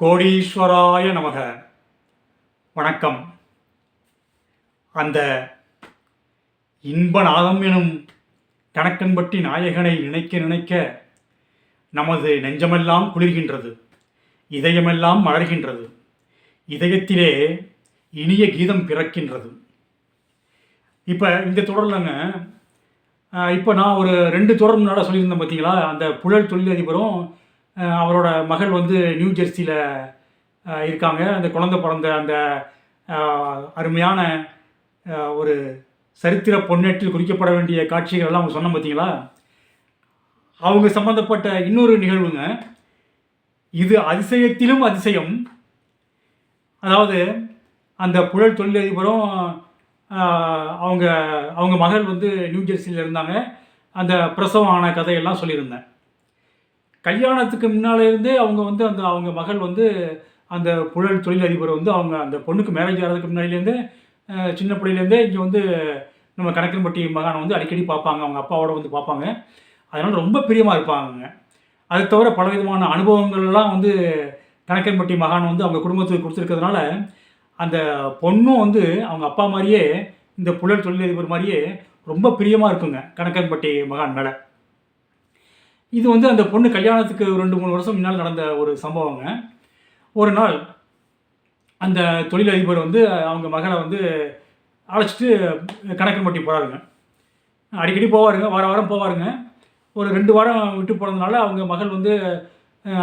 கோடீஸ்வராய நமக. வணக்கம். அந்த இன்பநாதம் எனும் கணக்கன்பட்டி நாயகனை நினைக்க நினைக்க நமது நெஞ்சமெல்லாம் குளிர்கின்றது. இதயமெல்லாம் மலர்கின்றது. இதயத்திலே இனிய கீதம் பிறக்கின்றது. இப்போ இந்த தொடர்லங்க இப்போ நான் ஒரு ரெண்டு தொடர் முன்னால் சொல்லியிருந்தேன் பார்த்தீங்களா அந்த புழல் தொழிலதிபரும் அவரோட மகள் வந்து நியூ ஜெர்சியில் இருக்காங்க. அந்த குழந்தை பிறந்த அந்த அருமையான ஒரு சரித்திர பொன்னேற்றில் குறிக்கப்பட வேண்டிய காட்சிகள் எல்லாம் அவங்க சொன்னோம் பார்த்தீங்களா அவங்க சம்மந்தப்பட்ட இன்னொரு நிகழ்வுங்க. இது அதிசயத்திலும் அதிசயம். அதாவது அந்த புழல் தொழிலதிபரும் அவங்க அவங்க மகள் வந்து நியூ ஜெர்சியில் இருந்தாங்க. அந்த பிரசவம் ஆன கதையெல்லாம் சொல்லியிருந்தேன். கல்யாணத்துக்கு முன்னாலேருந்தே அவங்க வந்து அந்த அவங்க மகள் வந்து அந்த புழல் தொழிலதிபர் வந்து அவங்க அந்த பொண்ணுக்கு மேரேஜ் ஆகிறதுக்கு முன்னாடிலேருந்தே சின்ன பிள்ளையிலேருந்தே இங்கே வந்து நம்ம கணக்கன்பட்டி மகானை வந்து அடிக்கடி பார்ப்பாங்க. அவங்க அப்பாவோட வந்து பார்ப்பாங்க. அதனால் ரொம்ப பிரியமாக இருப்பாங்க அது தவிர பலவிதமான அனுபவங்கள்லாம் வந்து கணக்கன்பட்டி மகான் வந்து அவங்க குடும்பத்துக்கு கொடுத்துருக்கிறதுனால அந்த பொண்ணும் வந்து அவங்க அப்பா மாதிரியே இந்த புழல் தொழிலதிபர் மாதிரியே ரொம்ப பிரியமாக இருக்குங்க கணக்கன்பட்டி மகான் மேலே. இது வந்து அந்த பொண்ணு கல்யாணத்துக்கு ரெண்டு மூணு வருஷம் முன்னால் நடந்த ஒரு சம்பவங்க. ஒரு நாள் அந்த தொழிலதிபர் வந்து அவங்க மகளை வந்து அழைச்சிட்டு கணக்கன்பட்டி போகிறாருங்க அடிக்கடி போவாருங்க வார வாரம் போவாருங்க. ஒரு ரெண்டு வாரம் விட்டு போனதுனால அவங்க மகள் வந்து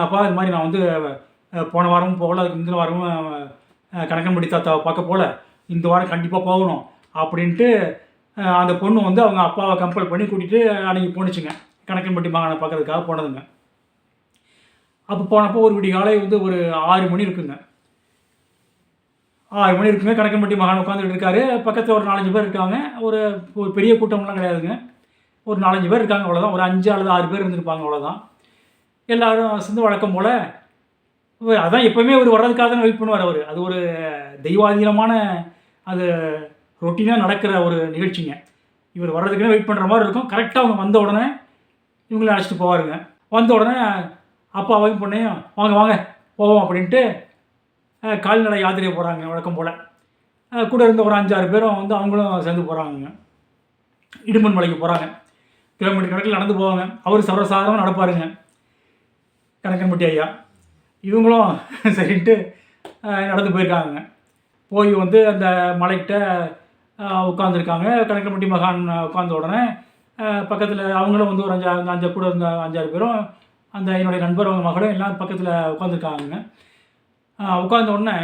அப்பா இது மாதிரி நான் வந்து போன வாரமும் போகல அதுக்கு முந்தின வாரமும் கணக்கன்படி கணக்கன்பட்டி தாத்தாவை பார்க்க போகல இந்த வாரம் கண்டிப்பாக போகணும். அப்படின்ட்டு அந்த பொண்ணு வந்து அவங்க அப்பாவை கம்பல் பண்ணி கூட்டிகிட்டு அன்னைக்கு போணுச்சுங்க. கணக்கன்பட்டி மாகாணம் பார்க்கறதுக்காக போனதுங்க. அப்போ போனப்போ ஒரு விடி காலை வந்து ஒரு ஆறு மணி இருக்குங்க. ஆறு மணி இருக்குங்க கணக்கன்பட்டி மகான் உட்காந்துட்டு இருக்காரு. பக்கத்தில் ஒரு நாலஞ்சு பேர் இருக்காங்க. ஒரு ஒரு பெரிய கூட்டம்லாம் கிடையாதுங்க. ஒரு நாலஞ்சு பேர் இருக்காங்க அவ்வளோதான் ஒரு அஞ்சு அல்லது ஆறு பேர் இருந்திருப்பாங்க அவ்வளோதான் எல்லாரும் சேர்ந்து வழக்கம் போல் அதான் எப்போவுமே அவர் வர்றதுக்காக தான் வெயிட் பண்ணுவார் அவர். அது ஒரு தெய்வாதீனமான அது ரொட்டீனாக நடக்கிற ஒரு நிகழ்ச்சிங்க. இவர் வர்றதுக்குன்னு வெயிட் பண்ணுற மாதிரி இருக்கும். கரெக்டாக அவங்க வந்த உடனே இவங்கள அழைச்சிட்டு போவாருங்க. வந்த உடனே அப்பாவையும் பொண்ணையும் வாங்க வாங்க போவோம் அப்படின்ட்டு கால்நடை யாத்திரை போகிறாங்க வழக்கம் போல். கூட இருந்த ஒரு அஞ்சாறு பேரும் வந்து அவங்களும் சேர்ந்து போகிறாங்க இடுமன் மலைக்கு போகிறாங்க கிலோமீட்டர் கணக்கில் நடந்து போவாங்க. அவர் சர்வசாதாரணமாக நடப்பாருங்க. கணக்கன்பட்டி ஐயா. இவங்களும் சரின்ட்டு நடந்து போயிருக்காங்க போய் வந்து அந்த மலைக்கிட்ட உட்காந்துருக்காங்க கணக்கன்பட்டி மகான் உட்காந்த உடனே பக்கத்தில் அவங்களும் வந்து ஒரு அஞ்சா அஞ்சு கூட இருந்த அஞ்சாறு பேரும் அந்த என்னுடைய நண்பர் அவங்க மகளும் எல்லாம் பக்கத்தில் உட்காந்துருக்காங்க உட்காந்த உடனே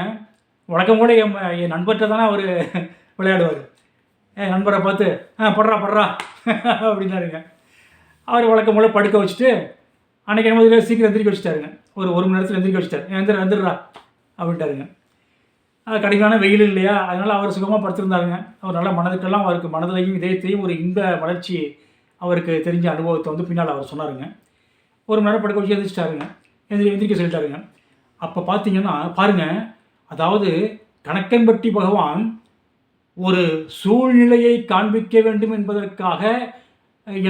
வழக்கம் கூட என் என் நண்பர்கிட்ட தானே அவர் விளையாடுவார். என் நண்பரை பார்த்து ஆ படுறா படுறா அப்படின்னாருங்க. அவர் வழக்கம் போல் படுக்க வச்சுட்டு அன்றைக்கி என்ன மாதிரி சீக்கிரம் எந்திரிக்க வச்சுட்டாருங்க. ஒரு ஒரு மணி நேரத்தில் எந்திரிக்க வச்சுட்டார். எந்திர எந்திரா அப்படின்ட்டாருங்க. கடுமையான வெயில் இல்லையா? அதனால் அவர் சுகமாக படுத்திருந்தாருங்க. அவர் நல்ல மனதுக்கெல்லாம் அவருக்கு மனதிலையும் இதயத்தையும் ஒரு இன்ப வளர்ச்சி அவருக்கு தெரிஞ்ச அனுபவத்தை வந்து பின்னால் அவர் சொன்னாருங்க. ஒரு மணி நேரம் படுக்க வச்சு எந்திரிச்சிட்டாருங்க. எந்திரி எந்திரிக்க சொல்லிட்டாருங்க. அப்போ பார்த்தீங்கன்னா பாருங்கள் அதாவது கணக்கன்பட்டி பகவான் ஒரு சூழ்நிலையை காண்பிக்க வேண்டும் என்பதற்காக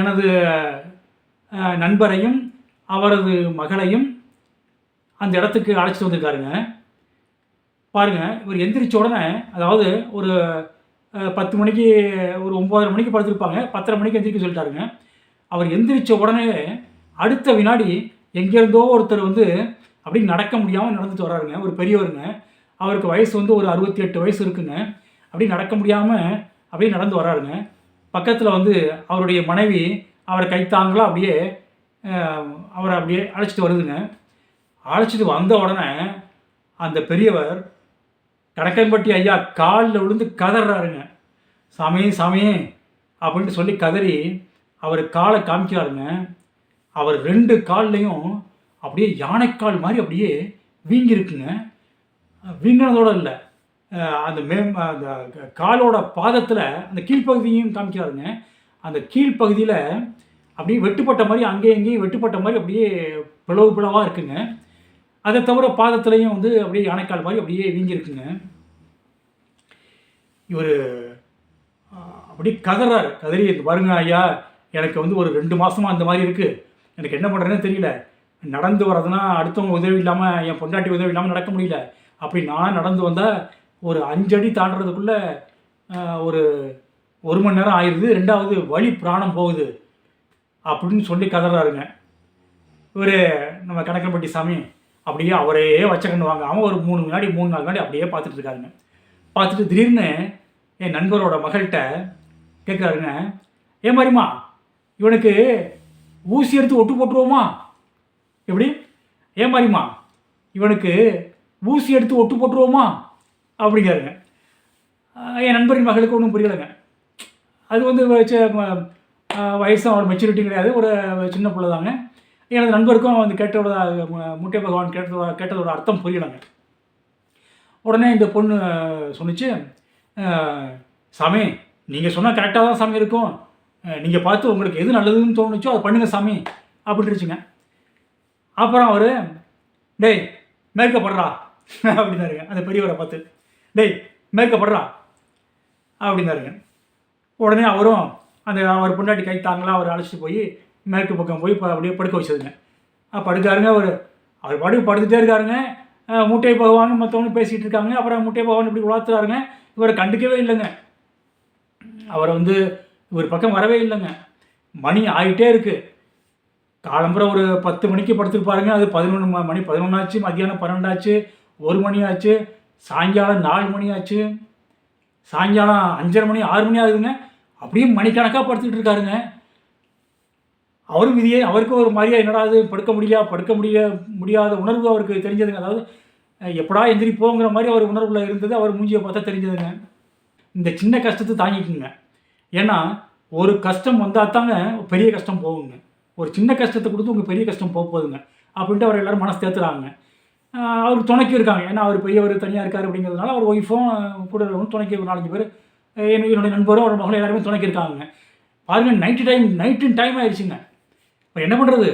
எனது நண்பரையும் அவரது மகளையும் அந்த இடத்துக்கு அழைச்சிட்டு வந்திருக்காருங்க. பாருங்க இவர் எந்திரிச்ச உடனே அதாவது ஒரு பத்து மணிக்கு ஒரு ஒம்பதரை மணிக்கு படுத்திருப்பாங்க பத்தரை மணிக்கு எந்திரிக்க சொல்லிட்டாருங்க. அவர் எந்திரிச்ச உடனே அடுத்த வினாடி எங்கேருந்தோ ஒருத்தர் வந்து அப்படி நடக்க முடியாமல் நடந்துட்டு வர்றாருங்க ஒரு பெரியவருங்க. அவருக்கு வயசு வந்து ஒரு அறுபத்தி எட்டு வயசு இருக்குங்க. அப்படி நடக்க முடியாமல் அப்படியே நடந்து வர்றாருங்க. பக்கத்தில் வந்து அவருடைய மனைவி அவரை கைத்தாங்களா அப்படியே அவரை அப்படியே அழைச்சிட்டு வருதுங்க. அழைச்சிட்டு வந்த உடனே அந்த பெரியவர் கணக்கன்பட்டி ஐயா காலில் விழுந்து கதறாருங்க. சாமி சாமி அப்படின்ட்டு சொல்லி கதறி அவர் காலை காமிக்கிறாருங்க. அவர் ரெண்டு கால்லையும் அப்படியே யானைக்கால் மாதிரி அப்படியே வீங்கிருக்குங்க வீங்கினதோட இல்லை. அந்த மே அந்த காலோட பாதத்தில் அந்த கீழ்ப்பகுதியும் காமிக்கிறாருங்க. அந்த கீழ்ப்பகுதியில் அப்படியே வெட்டுப்பட்ட மாதிரி அங்கேயும் இங்கேயும் வெட்டுப்பட்ட மாதிரி அப்படியே பிளவு பிளவாக இருக்குங்க. அதை தவிர பாதத்துலேயும் வந்து அப்படியே யானைக்கால் மாதிரி அப்படியே வீங்கியிருக்குங்க. இவர் அப்படியே கதறாரு. கதறி வருங்க பாருங்க ஐயா எனக்கு வந்து ஒரு ரெண்டு மாதமாக அந்த மாதிரி இருக்குது எனக்கு என்ன பண்ணுறேன்னு தெரியல. நடந்து வர்றதுனா அடுத்தவங்க உதவி இல்லாமல் என் பொண்டாட்டி உதவி இல்லாமல் நடக்க முடியல. அப்படி நான் நடந்து வந்தால் ஒரு அஞ்சடி தாண்டுறதுக்குள்ளே ஒரு ஒரு மணி நேரம் ஆயிடுது ரெண்டாவது வழி பிராணம் போகுது. அப்படின்னு சொல்லி கதறாருங்க. இவர் நம்ம கணக்கன்பட்டி சாமி அப்படியே அவரே வச்சக்கன்னு வாங்காமல் வாங்க அவன் ஒரு மூணு முன்னாடி மூணு நாள் முன்னாடி அப்படியே பார்த்துட்டு இருக்காருங்க. பார்த்துட்டு திடீர்னு என் நண்பரோட மகள்கிட்ட கேட்குறாருங்க ஏன் மாதிரிம்மா இவனுக்கு ஊசி எடுத்து ஒட்டு போட்டுருவோமா? எப்படி? ஏன் மாதிரிம்மா இவனுக்கு ஊசி எடுத்து ஒட்டு போட்டுருவோமா? அப்படிங்கிறாருங்க. என் நண்பரின் மகளுக்கு ஒன்றும் புரியலைங்க. அது வந்து வயசு ஒரு மெச்சூரிட்டி கிடையாது. ஒரு சின்ன பிள்ளை தாங்க எனது நண்பருக்கும் வந்து கேட்டதோட முட்டை பகவான் கேட்டதோட கேட்டதோட அர்த்தம் புரியலைங்க உடனே இந்த பொண்ணு சொன்னிச்சு சாமி நீங்கள் சொன்னால் கரெக்டாக தான் சாமி இருக்கும். நீங்கள் பார்த்து உங்களுக்கு எது நல்லதுன்னு தோணுச்சோ அதை பண்ணுங்க சாமி அப்படின்ட்டுருச்சுங்க அப்புறம் அவர் டேய் மேற்கப்படுறா அப்படின்னாருங்க. அந்த பெரியவரை பார்த்து டேய் மேற்கப்படுறா அப்படின்னாருங்க. உடனே அவரும் அந்த அவர் பொண்டாட்டி கை தாங்களா அவர் அழைச்சிட்டு போய் மேற்கு பக்கம் போய் ப அப்படியே படுக்க வச்சதுங்க. படுக்காருங்க அவர். அவர் பாட்டுக்கு படுத்துகிட்டே இருக்காருங்க. மூட்டை பகவான் மற்றவங்க பேசிகிட்டு இருக்காங்க. அப்புறம் மூட்டை பகவான் இப்படி உலாத்துறாருங்க. இவரை கண்டுக்கவே இல்லைங்க. அவரை வந்து இவர் பக்கம் வரவே இல்லைங்க. மணி ஆகிட்டே இருக்குது காலம்புற ஒரு பத்து மணிக்கு படுத்துருப்பாருங்க அது பதினொன்று மணி பதினொன்றாச்சு மத்தியானம் பன்னெண்டாச்சு ஒரு மணி ஆச்சு சாயங்காலம் நாலு மணி ஆச்சு சாயங்காலம் அஞ்சரை மணி ஆறு மணி ஆகுதுங்க. அப்படியே மணிக்கணக்காக படுத்துக்கிட்டு இருக்காருங்க. அவரும் விதியே அவருக்கும் ஒரு மாதிரியாக என்னடா இது படுக்க முடியல படுக்க முடிய முடியாத உணர்வு அவருக்கு தெரிஞ்சதுங்க. அதாவது எப்படா எந்திரிப்போங்கிற மாதிரி அவர் உணர்வில் இருந்தது அவர் மூஞ்சியை பார்த்தா தெரிஞ்சதுங்க. இந்த சின்ன கஷ்டத்தை தாங்கிக்குங்க. ஏன்னா ஒரு கஷ்டம் வந்தால் தாங்க பெரிய கஷ்டம் போகுங்க. ஒரு சின்ன கஷ்டத்தை கொடுத்து உங்கள் பெரிய கஷ்டம் போக போகுதுங்க. அப்படின்ட்டு அவர் எல்லாரும் மனசு தேத்துறாங்க. அவர் அவருக்கு துணைக்கு இருக்காங்க. ஏன்னா அவர் பெரியவர் தனியாக இருக்கார் அப்படிங்கிறதுனால அவர் ஒய்ஃபும் கூட இருக்கவங்க துணைக்கு ஒரு நாலஞ்சு பேர் என்னுடைய நண்பரும் அவர் மகளும் எல்லாருமே துணைக்கு இருக்காங்க. பாருங்கள் நைட்டு டைம் நைட்டு டைம் ஆயிடுச்சுங்க. இப்போ என்ன பண்ணுறது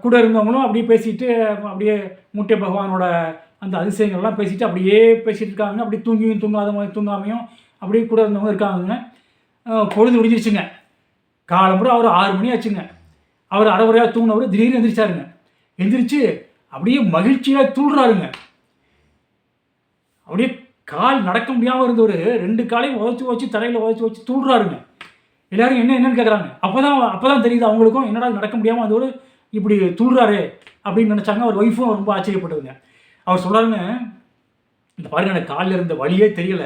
கூட இருந்தவங்களும் அப்படியே பேசிட்டு அப்படியே முட்டை பகவானோட அந்த அதிசயங்கள்லாம் பேசிட்டு அப்படியே பேசிகிட்டு இருக்காங்க. அப்படியே தூங்கியும் தூங்காத மாதிரி தூங்காமையும் அப்படியே கூட இருந்தவங்க இருக்காங்க அஹ் பொழுது விடிஞ்சிருச்சுங்க. காலம்புற அவர் ஆறு மணி ஆச்சுங்க. அவர் அரைவரையாக தூங்கினவர் திடீர்னு எந்திரிச்சாருங்க. எந்திரிச்சு அப்படியே மகிழ்ச்சியாக தூள்றாருங்க அப்படியே கால் நடக்க முடியாமல் இருந்தவர் ரெண்டு காலையும் உதச்சி வச்சு தலையில் உதச்சி வச்சு தூள்றாருங்க எல்லாரும் என்ன என்னன்னு கேட்குறாங்க அப்போ தான் அப்போ தான் தெரியுது அவங்களுக்கும் என்னடா நடக்க முடியாமல் அதோடு இப்படி துள்ளுறாரு அப்படின்னு நினச்சாங்க. அவர் ஒய்ஃபும் ரொம்ப ஆச்சரியப்பட்டதுங்க. அவர் சொல்கிறாருங்க இந்த பாருங்க எனக்கு காலில் இருந்த வழியே தெரியல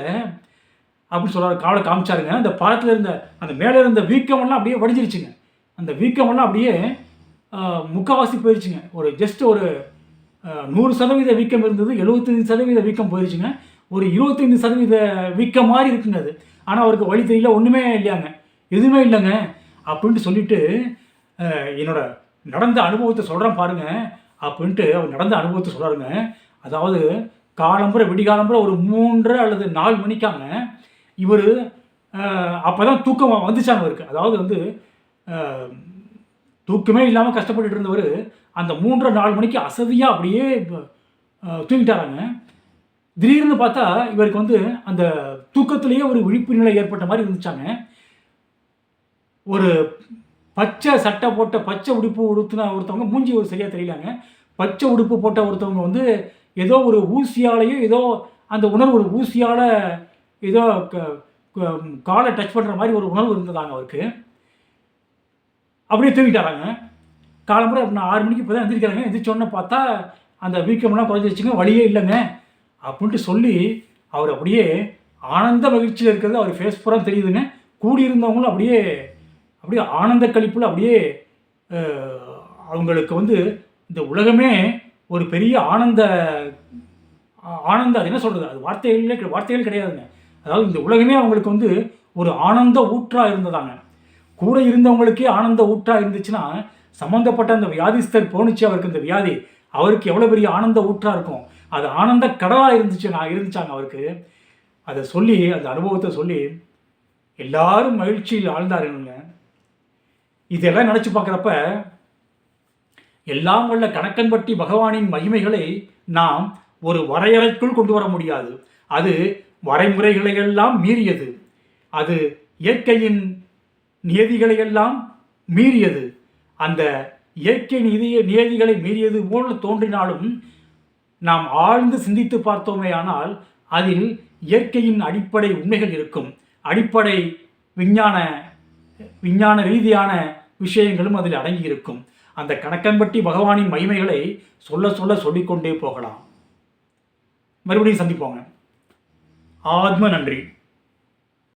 அப்படின்னு சொல்கிறாரு காலை காமிச்சாருங்க. அந்த பாலத்தில் இருந்த அந்த மேலே இருந்த வீக்கமெல்லாம் அப்படியே வடிஞ்சிருச்சுங்க. அந்த வீக்கமெல்லாம் அப்படியே முக்கால்வாசி போயிடுச்சுங்க ஒரு ஜஸ்ட் ஒரு நூறு சதவீத வீக்கம் இருந்தது எழுபத்தஞ்சு சதவீத வீக்கம் போயிடுச்சுங்க ஒரு இருபத்தைந்து சதவீத வீக்கம் மாதிரி இருக்குங்க அது. ஆனால் அவருக்கு வழி தெரியல ஒன்றுமே இல்லையாங்க. எதுவுமே இல்லைங்க அப்படின்ட்டு சொல்லிட்டு என்னோட நடந்த அனுபவத்தை சொல்கிறேன் பாருங்கள் அப்படின்ட்டு அவர் நடந்த அனுபவத்தை சொல்கிறாருங்க அதாவது காலம்புற விடிகாலம்புற ஒரு மூன்றரை அல்லது நாலு மணிக்காங்க. இவர் அப்போ தான் தூக்கம் வந்துச்சாங்க அவருக்கு அதாவது வந்து தூக்கமே இல்லாமல் கஷ்டப்பட்டுட்டு இருந்தவர் அந்த மூன்றரை நாலு மணிக்கு அசதியாக அப்படியே தூங்கிட்டாராங்க. திடீர்னு பார்த்தா இவருக்கு வந்து அந்த தூக்கத்திலேயே ஒரு விழிப்பு நிலை ஏற்பட்ட மாதிரி இருந்துச்சாங்க. ஒரு பச்சை சட்டை போட்ட பச்சை உடுப்பு உடுத்துன ஒருத்தவங்க மூஞ்சி ஒரு சரியாக தெரியலாங்க. பச்சை உடுப்பு போட்ட ஒருத்தவங்க வந்து ஏதோ ஒரு ஊசியாலேயோ ஏதோ அந்த உணர்வு ஒரு ஊசியால் ஏதோ க- காலை டச் பண்ணுற மாதிரி ஒரு உணர்வு இருந்ததாங்க அவருக்கு. அப்படியே தூங்கிட்டாராங்க. காலம்புற நான் ஆறு மணிக்கு இப்போ தான் எந்திரிக்கிறாங்க எந்திரிச்சோன்னு பார்த்தா அந்த வீக்கம்லாம் குறைஞ்சிருச்சுங்க வழியே இல்லைங்க. அப்படின்ட்டு சொல்லி அவர் அப்படியே ஆனந்த மகிழ்ச்சியில் இருக்கிறது அவர் ஃபேஸ் பூரா தெரியுதுங்க. கூடியிருந்தவங்களும் அப்படியே அப்படியே ஆனந்த கழிப்பில் அப்படியே அவங்களுக்கு வந்து இந்த உலகமே ஒரு பெரிய ஆனந்த ஆனந்த அது என்ன சொல்கிறது அது வார்த்தைகளே வார்த்தைகள் கிடையாதுங்க. அதாவது இந்த உலகமே அவங்களுக்கு வந்து ஒரு ஆனந்த ஊற்றாக இருந்ததாங்க. கூட இருந்தவங்களுக்கே ஆனந்த ஊற்றாக இருந்துச்சுன்னா சம்மந்தப்பட்ட அந்த வியாதிஸ்தர் போணுச்சு அவருக்கு இந்த வியாதி. அவருக்கு எவ்வளோ பெரிய ஆனந்த ஊற்றாக இருக்கும்? அது ஆனந்த கடலாக இருந்துச்சு நான் இருந்துச்சாங்க அவருக்கு. அதை சொல்லி அந்த அனுபவத்தை சொல்லி எல்லாரும் மகிழ்ச்சியில் ஆழ்ந்தாருங்க இதெல்லாம் நினச்சி பார்க்குறப்ப எல்லாம் உள்ள கணக்கன்பட்டி பகவானின் மகிமைகளை நாம் ஒரு வரையறைக்குள் கொண்டு வர முடியாது. அது வரைமுறைகளையெல்லாம் மீறியது. அது இயற்கையின் நியதிகளையெல்லாம் மீறியது. அந்த இயற்கை நிதிய நியதிகளை மீறியது போல் தோன்றினாலும் நாம் ஆழ்ந்து சிந்தித்து பார்த்தோமேயானால் அதில் இயற்கையின் அடிப்படை உண்மைகள் இருக்கும். அடிப்படை விஞ்ஞான விஞ்ஞான ரீதியான விஷயங்களும் அதில் அடங்கியிருக்கும். அந்த கணக்கன்பட்டி பகவானின் மகிமைகளை சொல்ல சொல்ல சொல்லிக்கொண்டே போகலாம். மறுபடியும் சந்திப்போங்க. ஆத்ம நன்றி.